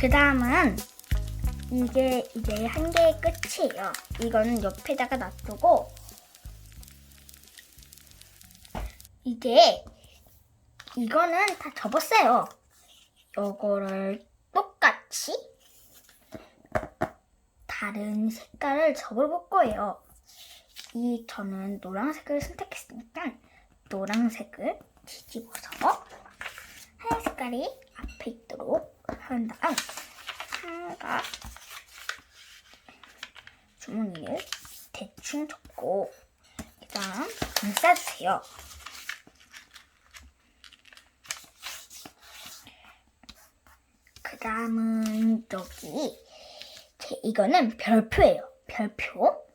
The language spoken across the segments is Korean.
그 다음은 이게 이제 한 개의 끝이에요. 이거는 옆에다가 놔두고 이게 이거는 다 접었어요. 요거를 똑같이 다른 색깔을 접어볼 거예요. 이 저는 노란색을 선택했으니까 노란색을 뒤집어서 하얀 색깔이 앞에 있도록 한 다음 한가 주머니를 대충 접고 그다음 감싸주세요. 그 다음은 여기 제 이거는 별표예요. 별표.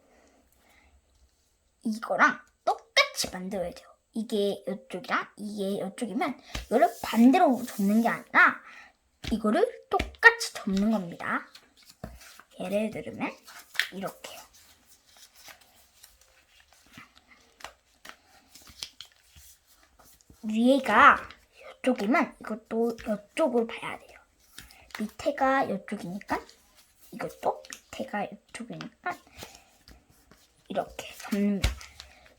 이거랑 똑같이 만들어야 돼요. 이게 이쪽이랑 이게 이쪽이면 이거를 반대로 접는 게 아니라 이거를 똑같이 접는 겁니다. 예를 들면 이렇게요. 위에가 이쪽이면 이것도 이쪽으로 봐야 돼요. 밑에가 이쪽이니까 이것도 밑에가 이쪽이니까 이렇게 접는다.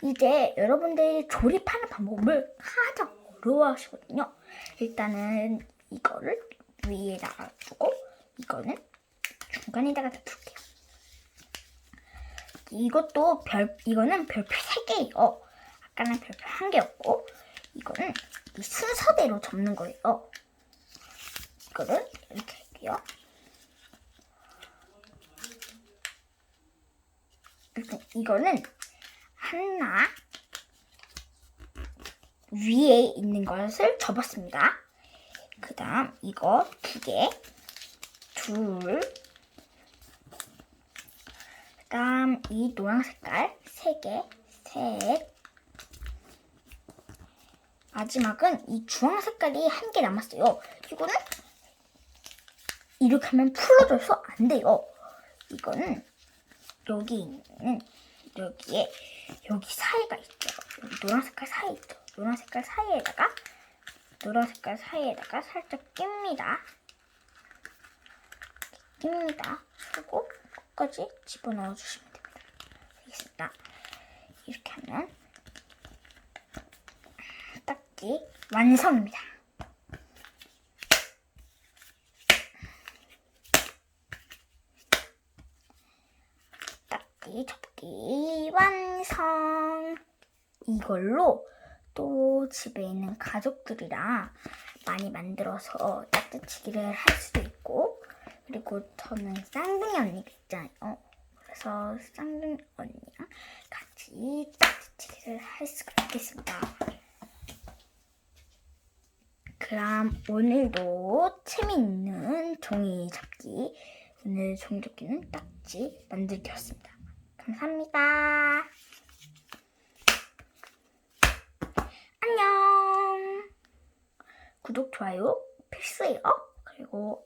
이제 여러분들이 조립하는 방법을 가장 어려워하시거든요. 일단은 이거를 위에다가 두고 이거는 중간에다가 둘게요. 이것도 별 이거는 별표 3개예요. 아까는 별표 1개였고 이거는 이 순서대로 접는 거예요. 이거를 이렇게 할게요. 일단 이거는 하나 위에 있는 것을 접었습니다. 그 다음 이거 두 개, 둘, 그 다음 이 노란 색깔 세 개, 셋, 마지막은 이 주황 색깔이 한 개 남았어요. 이거는 이렇게 하면 풀어져서 안 돼요. 이거는 여기 있는 여기에 여기 사이가 있죠. 여기 노란 색깔 사이 있죠. 노란 색깔 사이에다가 노란 색깔 사이에다가 살짝 낍니다. 낍니다. 그리고 끝까지 집어넣어 주시면 됩니다. 알겠습니다. 이렇게 하면 딱지 완성입니다. 딱지 접기 완성. 이걸로 또 집에 있는 가족들이랑 많이 만들어서 딱지치기를 할 수도 있고 그리고 저는 쌍둥이 언니가 있잖아요. 그래서 쌍둥이 언니랑 같이 딱지치기를 할 수가 있겠습니다. 그럼 오늘도 재미있는 종이 접기 오늘 종이 접기는 딱지 만들기였습니다. 감사합니다. 안녕. 구독, 좋아요 필수예요. 그리고